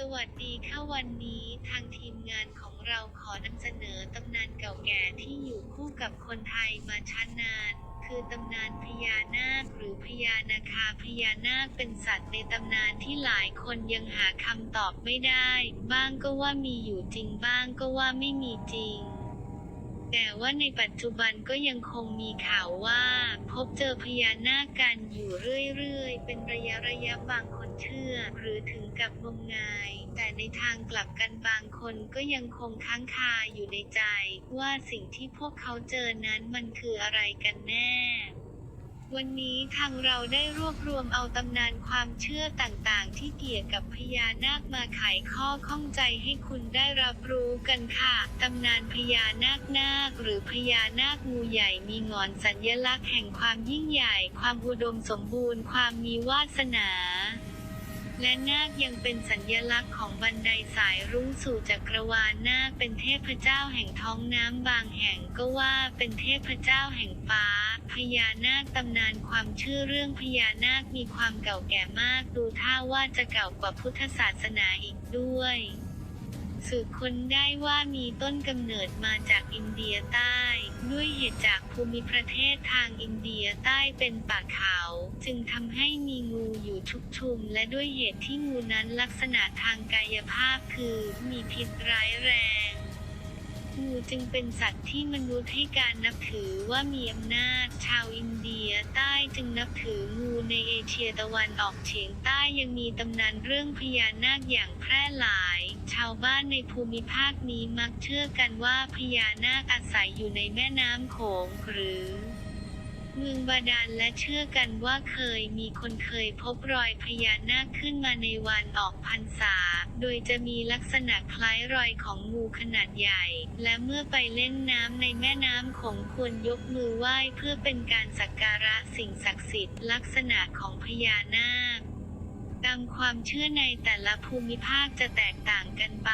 สวัสดีค่ะวันนี้ทางทีมงานของเราขอนำเสนอตำนานเก่าแก่ที่อยู่คู่กับคนไทยมาช้านาน คือตำนานพญานาคหรือพญานาคาพญานาคเป็นสัตว์ในตำนานที่หลายคนยังหาคำตอบไม่ได้ บ้างก็ว่ามีอยู่จริงบ้างก็ว่าไม่มีจริงแต่ว่าในปัจจุบันก็ยังคงมีข่าวว่า พบเจอพญานาคกันอยู่เรื่อยๆ เป็นระยะระยะบางค เชื่อ หรือถึงกับงมงาย แต่ในทางกลับกันบางคนก็ยังคงค้างคาอยู่ในใจ ว่าสิ่งที่พวกเขาเจอนั้นมันคืออะไรกันแน่วันนี้ทางเราได้รวบรวมเอาตำนานความเชื่อต่างๆ ที่เกี่ยวกับพญานาคมาไขข้อข้องใจให้คุณได้รับรู้กันค่ะ ตำนานพญานาคนาค หรือพญานาคงูใหญ่มีงอนสัญลักษณ์แห่งความยิ่งใหญ่ ความอุดมสมบูรณ์ ความมีวาสนา และนาคยังเป็นสัญญลักษณ์ของบันไดสายรุ้งสู่จักรวาลนาคเป็นเทพเจ้าแห่งท้องน้ำบางแห่งก็ว่าเป็นเทพเจ้าแห่งฟ้า พญานาคตำนานความเชื่อเรื่องพญานาคมีความเก่าแก่มากดูท่าว่าจะเก่ากว่าพุทธศาสนาอีกด้วย สืบค้นได้ว่ามีต้นกำเนิดมาจากอินเดียใต้ ด้วยเหตุจากภูมิประเทศทางอินเดียใต้เป็นป่าเขา จึงทำให้มีงูอยู่ทุกชุม และด้วยเหตุที่งูนั้นลักษณะทางกายภาพคือมีพิษร้ายแรงงูจึงเป็นสัตว์ที่มนุษย์ให้การนับถือว่ามีอำนาจ ชาวอินเดียใต้จึงนับถืองูในเอเชียตะวันออกเฉียงใต้ยังมีตำนานเรื่องพญานาคอย่างแพร่หลาย ชาวบ้านในภูมิภาคนี้มักเชื่อกันว่าพญานาคอาศัยอยู่ในแม่น้ำโขงหรือ เมืองบาดาลและเชื่อกันว่าเคยมีคนเคยพบรอยพญานาคขึ้นมาในวันออกพรรษา โดยจะมีลักษณะคล้ายรอยของงูขนาดใหญ่ และเมื่อไปเล่นน้ำในแม่น้ำคงควรยกมือไหว้เพื่อเป็นการสักการะสิ่งศักดิ์สิทธิ์ลักษณะของพญานาคามความเชื่อในแต่ละภูมิภาคจะแตกต่างกันไป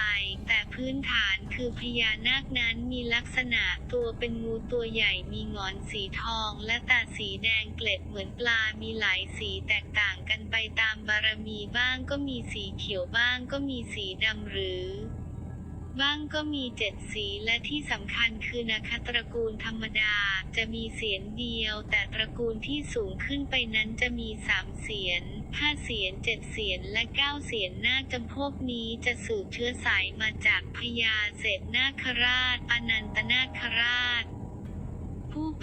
แต่พื้นฐานคือพญานาคนั้นมีลักษณะตัวเป็นงูตัวใหญ่มีงอนสีทอง และตาสีแดงเกล็ดเหมือนปลา มีหลายสีแตกต่างกันไปตามบารมีบ้างก็มีสีเขียวบ้างก็มีสีดำหรือ บ้างก็มีเจ็ดสีและที่สำคัญคือนาคตระกูลธรรมดาจะมีเสียนเดียว แต่ตระกูลที่สูงขึ้นไปนั้นจะมีสามเสียนห้าเสียนเจ็ดเสียนและเก้าเสียนนาจำพวกนี้จะสืบเชื้อสายมาจากพญาเศษนาคราช อนันตนาคราช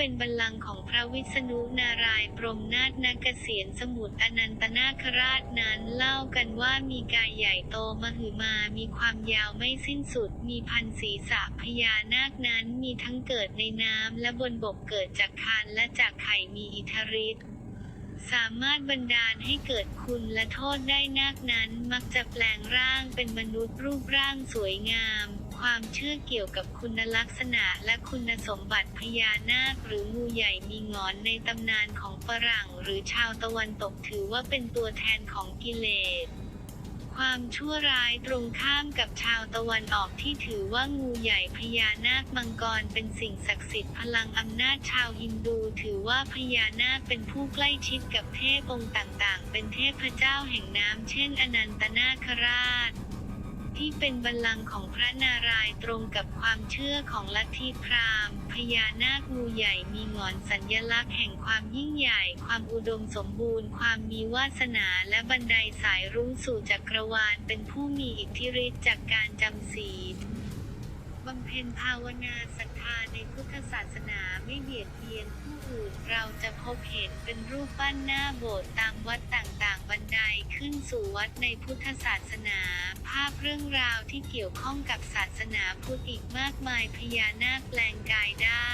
เป็นบัลลังก์ของพระวิษณุนารายปรมนาถนาคเสียนสมุทรอนันตนาคราชนั้นเล่ากันว่ามีกายใหญ่โตมหึมามีความยาวไม่สิ้นสุด มีพันศีรษะพญานาคนั้นมีทั้งเกิดในน้ำและบนบกเกิดจากคานและจากไข่มีอิทธิฤทธิ์สามารถบันดาลให้เกิดคุณและโทษได้นาคนั้นมักจะแปลงร่างเป็นมนุษย์รูปร่างสวยงาม ความเชื่อเกี่ยวกับคุณลักษณะและคุณสมบัติพญานาคหรืองูใหญ่มีงอนในตำนานของฝรั่งหรือชาวตะวันตกถือว่าเป็นตัวแทนของกิเลสความชั่วร้ายตรงข้ามกับชาวตะวันออกที่ถือว่างูใหญ่พญานาคมังกรเป็นสิ่งศักดิ์สิทธิ์พลังอำนาจชาวฮินดูถือว่าพญานาคเป็นผู้ใกล้ชิดกับเทพองค์ต่างๆ เป็นเทพเจ้าแห่งน้ำเช่นอนันตนาคราช ที่เป็นบัลลังก์ของพระนารายณ์ตรงกับความเชื่อของลัทธิพราหมณ์พญานาคงูใหญ่มีงอนสัญลักษณ์แห่งความยิ่งใหญ่ ความอุดมสมบูรณ์ ความมีวาสนาและบันไดสายรุ้งสู่จักรวาลเป็นผู้มีอิทธิฤทธิ์จากการจำศีลบำเพ็ญภาวนาศรัทธาในพุทธศาสนาไม่เบียดเบียนผู้ อื่นเราจะพบเห็นเป็นรูปปั้นหน้าโบสถ์ตามวัดต่างๆ บันไดขึ้นสู่วัดในพุทธศาสนา ภาพเรื่องราวที่เกี่ยวข้องกับศาสนาพุทธอีกมากมายพญานาคแปลงกายได้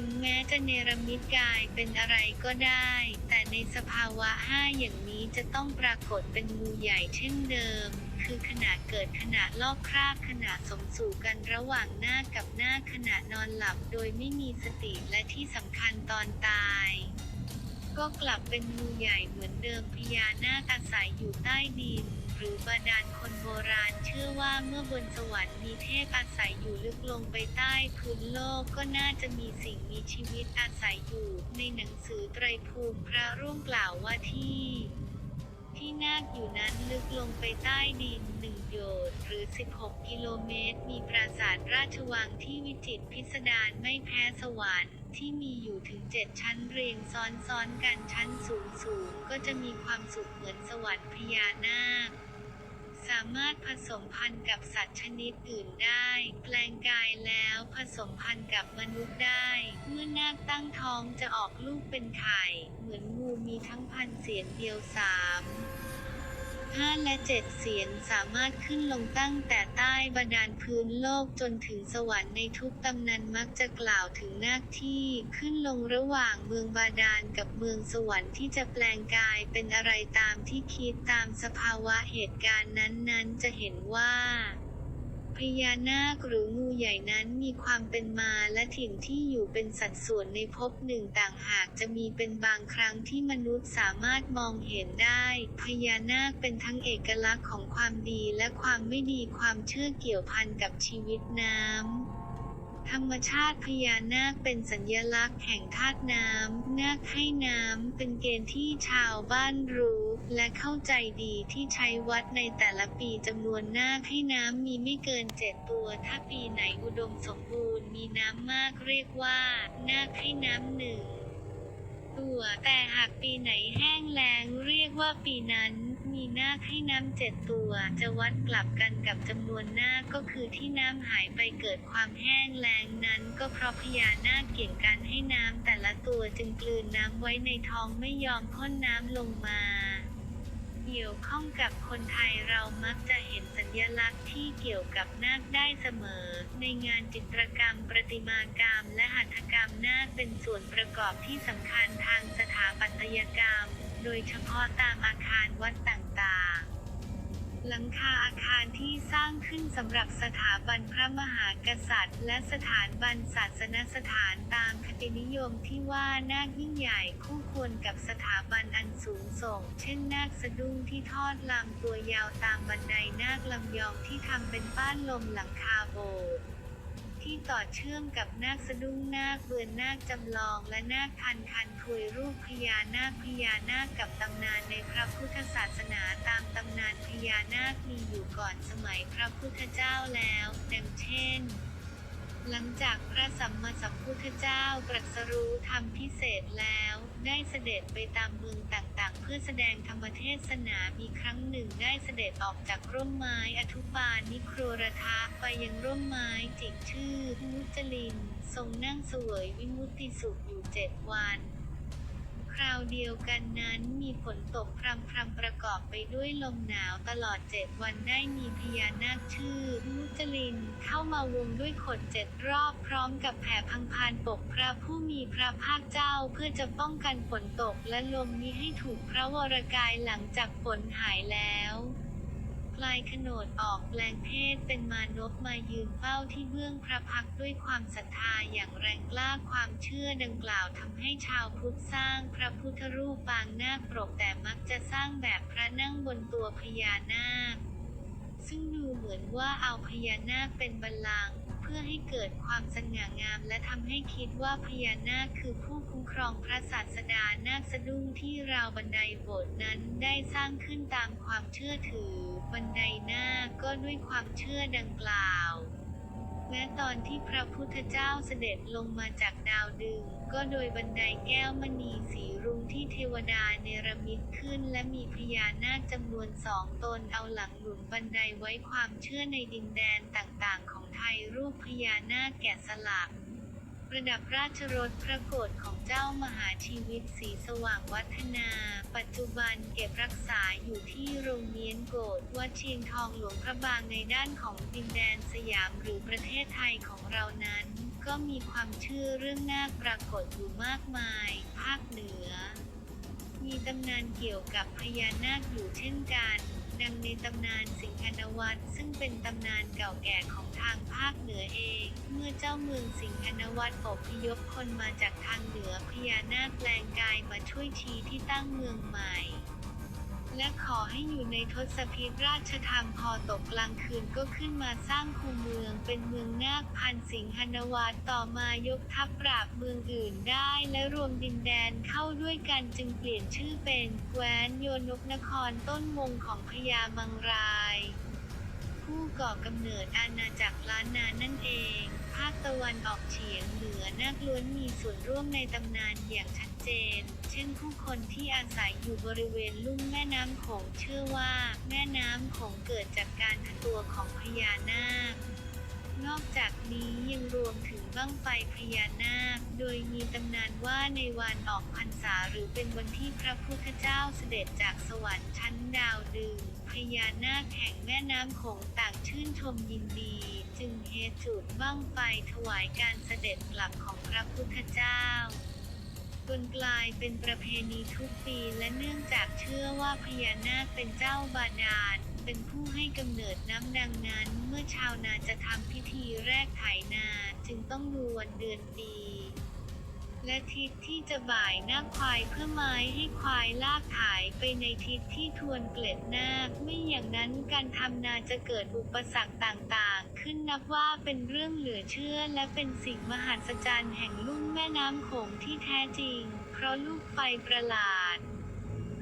ถึงแม้จะเนรมิตกายเป็นอะไรก็ได้ แต่ในสภาวะห้าอย่างนี้จะต้องปรากฏเป็นงูใหญ่เช่นเดิม คือขณะเกิดขณะลอกคราบขณะสมสู่กันระหว่างหน้ากับหน้าขณะนอนหลับโดยไม่มีสติและที่สำคัญตอนตาย ก็กลับเป็นงูใหญ่เหมือนเดิมพญานาคอาศัยอยู่ใต้ดิน หรือบาดาลคนโบราณเชื่อว่าเมื่อบนสวรรค์มีเทพอาศัยอยู่ลึกลงไปใต้พื้นโลกก็น่าจะมีสิ่งมีชีวิตอาศัยอยู่ ในหนังสือไตรภูมิพระร่วงกล่าวว่าที่ ที่นาคอยู่นั้นลึกลงไปใต้ดินหนึ่งโยชน์หรือ 16 กิโลเมตร มีปราสาทราชวังที่วิจิตรพิสดารไม่แพ้สวรรค์ที่มีอยู่ถึง 7 ชั้นเรียงซ้อนๆกันชั้นสูงสูงๆก็จะมีความสุขเหมือนสวรรค์พญานาค สามารถผสมพันธุ์กับสัตว์ชนิดอื่นได้ แปลงกายแล้วผสมพันธุ์กับมนุษย์ได้ เมื่อนาคตั้งท้องจะออกลูกเป็นไข่ เหมือนงูมีทั้งพันเสียงเดียวสาม ห้าและเจ็ดเสียงสามารถขึ้นลงตั้งแต่ใต้บาดาลพื้นโลกจนถึงสวรรค์ในทุกตำนานมักจะกล่าวถึงนาคที่ขึ้นลงระหว่างเมืองบาดาลกับเมืองสวรรค์ที่จะแปลงกายเป็นอะไรตามที่คิดตามสภาวะเหตุการณ์นั้นๆ จะเห็นว่า พญานาคหรืองูใหญ่นั้นมีความเป็นมาและถิ่นที่อยู่เป็นสัดส่วนในภพหนึ่งต่างหากจะมีเป็นบางครั้งที่มนุษย์สามารถมองเห็นได้ พญานาคเป็นทั้งเอกลักษณ์ของความดีและความไม่ดีความเชื่อเกี่ยวพันกับชีวิตน้ำ ธรรมชาติพญานาคเป็นสัญลักษณ์แห่งธาตุน้ำ นาคให้น้ำเป็นเกณฑ์ที่ชาวบ้านรู้และเข้าใจดีที่ใช้วัดในแต่ละปีจำนวนนาคให้น้ำมีไม่เกินเจ็ดตัว ถ้าปีไหนอุดมสมบูรณ์มีน้ำมากเรียกว่า นาคให้น้ำหนึ่งตัว แต่หากปีไหนแห้งแล้งเรียกว่าปีนั้น มีนาคให้น้ำเจ็ดตัว จะวัดกลับกันกับจำนวนนาคก็คือที่น้ำหายไปเกิดความแห้งแล้งนั้น ก็เพราะพญานาคเกี่ยงกันให้น้ำแต่ละตัวจึงกลืนน้ำไว้ในท้องไม่ยอมพ่นน้ำลงมาเกี่ยวข้องกับคนไทยเรามักจะเห็นสัญลักษณ์ที่เกี่ยวกับนาคได้เสมอ ในงานจิตรกรรม ประติมากรรม และหัตถกรรมนาคเป็นส่วนประกอบที่สำคัญทางสถาปัตยกรรม โดยเฉพาะตามอาคารวัดต่างๆ หลังคาอาคารที่สร้างขึ้นสำหรับสถาบันพระมหากษัตริย์ และสถานบันศาสนสถานตามคตินิยมที่ว่านาคยิ่งใหญ่คู่ควรกับสถาบันอันสูงส่ง เช่นนาคสะดุ้งที่ทอดลำตัวยาวตามบันไดนาคลำยองที่ทำเป็นป้านลมหลังคาโบสถ์ ที่ต่อเชื่อมกับนาคสะดุ้งนาคเบือนนาคจำลอง และนาคคันคันทวยรูปพญานาคพญานาคกับตำนานในพระพุทธศาสนาตามตำนานพญานาคมีอยู่ก่อนสมัยพระพุทธเจ้าแล้ว ดังเช่น หลังจากพระสัมมาสัมพุทธเจ้าตรัสรู้ธรรมพิเศษแล้ว ได้เสด็จไปตามเมืองต่างๆ เพื่อแสดงธรรมเทศนามีครั้งหนึ่งได้เสด็จออกจากร่มไม้อธุปานิโครรทะไปยังร่มไม้จิกชื่อมุจลิน ทรงนั่งเสวยวิมุตติสุขอยู่เจ็ดวัน คราวเดียวกันนั้นมีฝนตกพรำพรำประกอบไปด้วยลมหนาวตลอดเจ็ดวันได้มีพญานาคชื่อมุจลินเข้ามาวงด้วยขดเจ็ดรอบพร้อมกับแผ่พังพานปกพระผู้มีพระภาคเจ้าเพื่อจะป้องกันฝนตกและลมนี้ให้ถูกพระวรกายหลังจากฝนหายแล้ว ลายขนดออกแปลงเพศเป็นมานพมายืนเฝ้าที่เบื้องพระพักด้วยความศรัทธาอย่างแรงกล้าความเชื่อดังกล่าวทำให้ชาวพุทธสร้างพระพุทธรูปปางนาคปรกแต่มักจะสร้างแบบพระนั่งบนตัวพญานาค ซึ่งดูเหมือนว่าเอาพญานาคเป็นบัลลังก์เพื่อให้เกิดความสง่างามและทำให้คิดว่าพญานาคคือผู้คุ้มครองพระศาสดานาคสะดุ้งที่ราวบันไดโบสถ์นั้นได้สร้างขึ้นตามความเชื่อถือ บันไดหน้าก็ด้วยความเชื่อดังกล่าว และตอนที่พระพุทธเจ้าเสด็จลงมาจากดาวดึง ก็โดยบันไดแก้วมณีสีรุ้งที่เทวดาเนรมิตขึ้น และมีพญานาคจำนวนสองตนเอาหลังหนุนบันไดไว้ความเชื่อในดินแดนต่างๆ ของไทยรูปพญานาคแกะสลัก ประดับราชรถพระโกรธของเจ้ามหาชีวิตสีสว่างวัฒนา ปัจจุบันเก็บรักษาอยู่ที่โรงเมียนโกรธวัดเชียงทองหลวงพระบางในด้านของดินแดนสยามหรือประเทศไทยของเรานั้น ก็มีความเชื่อเรื่องนาคปรากฏอยู่มากมาย ภาคเหนือ มีตำนานเกี่ยวกับพญานาคอยู่เช่นกัน ดังในตำนานสิงหนวัตซึ่งเป็นตำนานเก่าแก่ของทางภาคเหนือเอง เมื่อเจ้าเมืองสิงหนวัตอพยพคนมาจากทางเหนือพญานาคแปลงกายมาช่วยชี้ที่ตั้งเมืองใหม่ และขอให้อยู่ในทศพิธราชธรรมพอตกกลางคืนก็ขึ้นมาสร้างคูเมืองเป็นเมืองนาคพันสิงหนวัตต่อมายกทัพปราบเมืองอื่นได้และรวมดินแดนเข้าด้วยกันจึงเปลี่ยนชื่อเป็นแคว้นโยนกนครต้นวงของพญามังราย ผู้ก่อกำเนิดอาณาจักรล้านนานั่นเอง ภาคตะวันออกเฉียงเหนือนาคล้วนมีส่วนร่วมในตำนานอย่างชัดเจน เช่นผู้คนที่อาศัยอยู่บริเวณลุ่มแม่น้ำโขงเชื่อว่า แม่น้ำโขงเกิดจากการทตัวของพญานาค นอกจากนี้ยังรวมถึงบั้งไฟพญานาค โดยมีตำนานว่าในวันออกพรรษาหรือเป็นวันที่พระพุทธเจ้าเสด็จจากสวรรค์ชั้นดาวดึงพญานาคแห่งแม่น้ำโขงต่างชื่นชมยินดี จึงเฮจุดบั้งไฟถวายการเสด็จกลับของพระพุทธเจ้าจนกลายเป็นประเพณีทุกปีและเนื่องจากเชื่อว่าพญานาคเป็นเจ้าบาดาล เป็นผู้ให้กำเนิดน้ำดังนั้น เมื่อชาวนาจะทำพิธีแรกไถนาจึงต้องดูวันเดือนปี และทิศที่จะบ่ายหน้าควายเพื่อไม้ให้ควายลากถ่ายไปในทิศที่ทวนเกล็ดนาคไม่อย่างนั้นการทำนาจะเกิดอุปสรรคต่างๆ ขึ้นนับว่าเป็นเรื่องเหลือเชื่อและเป็นสิ่งมหัศจรรย์แห่งลุ่มแม่น้ำโขงที่แท้จริง เพราะลูกไฟประหลาด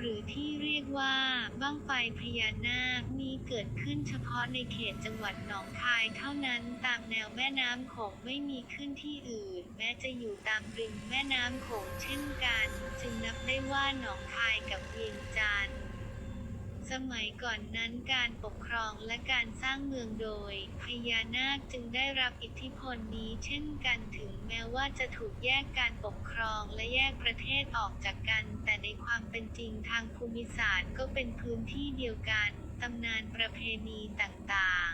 หรือที่เรียกว่าบั้งไฟพญานาคมีเกิดขึ้นเฉพาะในเขตจังหวัดหนองคายเท่านั้นตามแนวแม่น้ำโขงไม่มีขึ้นที่อื่น แม้จะอยู่ตามริมแม่น้ำโขงเช่นกัน จึงนับได้ว่าหนองคายกับเวียงจันทร์ มัยก่อนนั้นการปกครองและการสร้างเมืองโดยพญานาคจึงได้รับอิทธิพลนี้เช่นกันถึงแม้ว่าจะถูกแยกการปกครองและแยกประเทศออกจากกัน แต่ในความเป็นจริงทางภูมิศาสตร์ก็เป็นพื้นที่เดียวกัน ตำนานประเพณีต่างๆ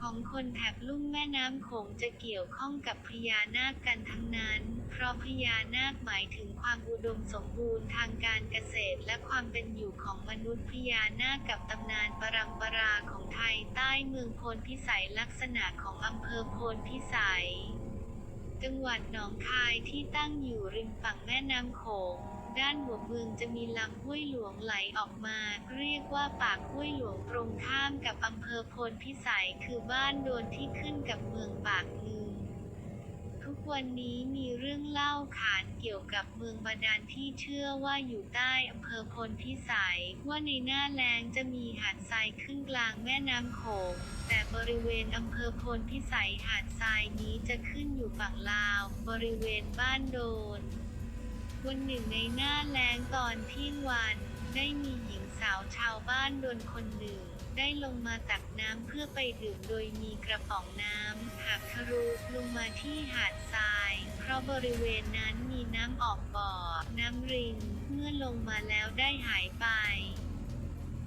ของคนแถบลุ่มแม่น้ำโขงจะเกี่ยวข้องกับพญานาคกันทั้งนั้น เพราะพญานาคหมายถึงความอุดมสมบูรณ์ทางการเกษตรและความเป็นอยู่ของมนุษย์พญานาคกับตำนานปรัมปราของไทยใต้เมืองโพนพิสัยลักษณะของอำเภอโพนพิสัย จังหวัดหนองคายที่ตั้งอยู่ริมฝั่งแม่น้ำโขง ด้านหัวเมืองจะมีลำห้วยหลวงไหลออกมา เรียกว่าปากห้วยหลวงตรงข้ามกับอำเภอโพนพิสัยคือบ้านโดนที่ขึ้นกับเมืองปากนึงทุกวันนี้มีเรื่องเล่าขานเกี่ยวกับเมืองบาดาลที่เชื่อว่าอยู่ใต้อำเภอพลพิสัย ว่าในหน้าแล้งจะมีหาดทรายขึ้นกลางแม่น้ำโขงแต่บริเวณอำเภอพลพิสัยหาดทรายนี้จะขึ้นอยู่ฝั่งลาว บริเวณบ้านโดน วันหนึ่งในหน้าแล้งตอนเที่ยงวัน ได้มีหญิงสาวชาวบ้านโดนคนหนึ่ง ได้ลงมาตักน้ำเพื่อไปดื่มโดยมีกระป๋องน้ำหักทะลุลงมาที่หาดทราย เพราะบริเวณนั้นมีน้ำออกบ่อ น้ำริน เมื่อลงมาแล้วได้หายไป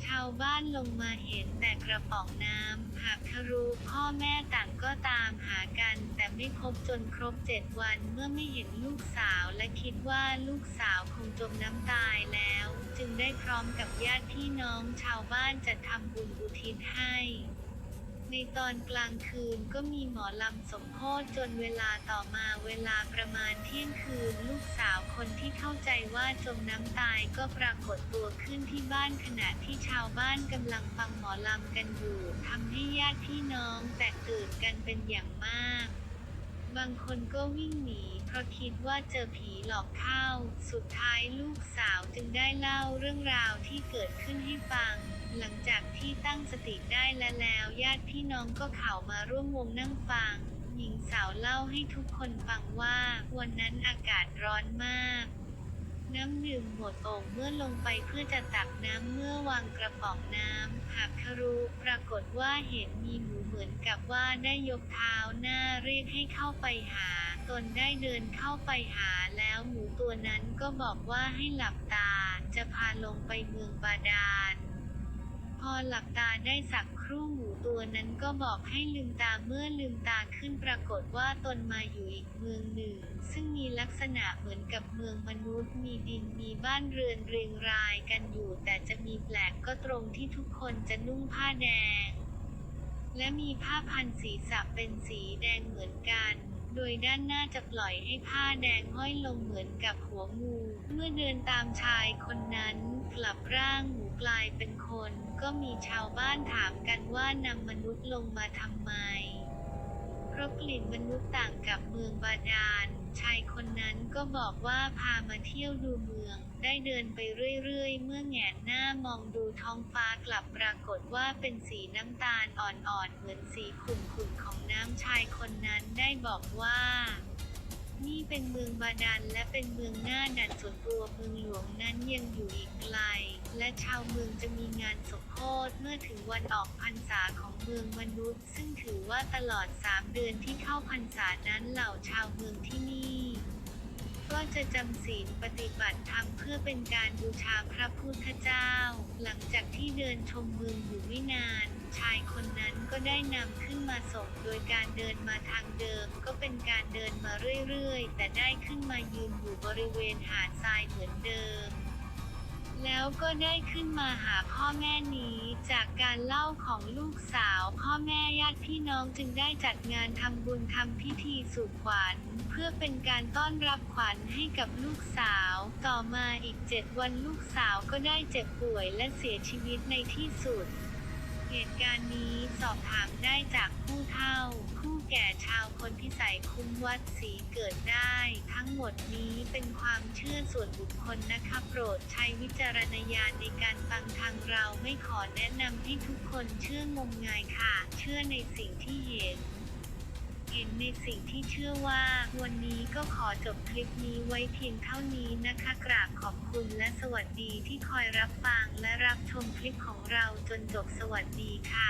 ชาวบ้านลงมาเห็นแต่กระป๋องน้ำหากทะรู้พ่อแม่ต่างก็ตามหากัน แต่ไม่พบจนครบเจ็ดวันเมื่อไม่เห็นลูกสาวและคิดว่าลูกสาวคงจมน้ำตายแล้ว จึงได้พร้อมกับญาติพี่น้องชาวบ้านจัดทำบุญอุทิศให้ ในตอนกลางคืนก็มีหมอลำสมโพธจนเวลาต่อมาเวลาประมาณเที่ยงคืน ลูกสาวคนที่เข้าใจว่าจมน้ำตายก็ปรากฏตัวขึ้นที่บ้านขณะที่ชาวบ้านกำลังฟังหมอลำกันอยู่ทำให้ญาติพี่น้องแตกตื่นกันเป็นอย่างมากบางคนก็วิ่งหนี เพราะคิดว่าเจอผีหลอกเข้า สุดท้ายลูกสาวจึงได้เล่าเรื่องราวที่เกิดขึ้นให้ฟัง หลังจากที่ตั้งสติได้และแล้วญาติพี่น้องก็เข่ามาร่วมวงนั่งฟัง หญิงสาวเล่าให้ทุกคนฟังว่าวันนั้นอากาศร้อนมาก น้ำดื่มหมดโอ่งเมื่อลงไปเพื่อจะตักน้ำเมื่อวางกระป๋องน้ำหากครุปรากฏว่าเห็นมีหมูเหมือนกับว่าได้ยกเท้าหน้าเรียกให้เข้าไปหา ตนได้เดินเข้าไปหาแล้วหมูตัวนั้นก็บอกว่าให้หลับตา จะพาลงไปเมืองบาดาล พอหลับตาได้สักครู่หมูตัวนั้นก็บอกให้ลืมตาเมื่อลืมตาขึ้นปรากฏว่าตนมาอยู่อีกเมืองหนึ่ง ซึ่งมีลักษณะเหมือนกับเมืองมนุษย์ มีดินมีบ้านเรือนเรียงรายกันอยู่ แต่จะมีแปลกก็ตรงที่ทุกคนจะนุ่งผ้าแดงและมีผ้าพันศีรษะเป็นสีแดงเหมือนกัน ยด้านหน้าจะปล่อยให้ผ้าแดงห้อยลงเหมือนกับหัวงู เมื่อเดินตามชายคนนั้นกลับร่างหมูกลายเป็นคน ก็มีชาวบ้านถามกันว่านำมนุษย์ลงมาทำไม เพราะกลิ่นมนุษย์ต่างกับเมืองบาดาล ชายคนนั้นก็บอกว่าพามาเที่ยวดูเมือง ได้เดินไปเรื่อยๆ เมื่อแงนหน้ามองดูท้องฟ้ากลับปรากฏว่าเป็นสีน้ำตาลอ่อนๆ เหมือนสีขุ่นๆ ของน้ำชายคนนั้นได้บอกว่า นี่เป็นเมืองบาดาลและเป็นเมืองหน้าดันส่วนตัวเมืองหลวงนั้นยังอยู่อีกไกล และชาวเมืองจะมีงานสมโภชเมื่อถึงวันออกพรรษาของเมืองมนุษย์ ซึ่งถือว่าตลอดสามเดือนที่เข้าพรรษานั้นเหล่าชาวเมืองที่นี่ ก็จะจำศีลปฏิบัติธรรมเพื่อเป็นการบูชาพระพุทธเจ้า หลังจากที่เดินชมเมืองอยู่ไม่นาน ชายคนนั้นก็ได้นำขึ้นมาส่งโดยการเดินมาทางเดิม ก็เป็นการเดินมาเรื่อยๆ แต่ได้ขึ้นมายืนอยู่บริเวณหาดทรายเหมือนเดิม แล้วก็ได้ขึ้นมาหาพ่อแม่นี้ จากการเล่าของลูกสาว พ่อแม่ญาติพี่น้องจึงได้จัดงานทำบุญทำพิธีสู่ขวัญ เพื่อเป็นการต้อนรับขวัญให้กับลูกสาว ต่อมาอีกเจ็ดวันลูกสาวก็ได้เจ็บป่วยและเสียชีวิตในที่สุด เหตุการณ์นี้สอบถามได้จากผู้เฒ่า ผู้แก่ชาวคนพิสัยคุ้มวัดสีเกิดได้ ทั้งหมดนี้เป็นความเชื่อส่วนบุคคลนะคะโปรดใช้วิจารณญาณในการฟังทางเราไม่ขอแนะนำให้ทุกคนเชื่องมงายค่ะ เชื่อในสิ่งที่เห็น เห็นในสิ่งที่เชื่อว่า วันนี้ก็ขอจบคลิปนี้ไว้เพียงเท่านี้นะคะ กราบขอบคุณและสวัสดีที่คอยรับฟังและรับชมคลิปของเราจนจบสวัสดีค่ะ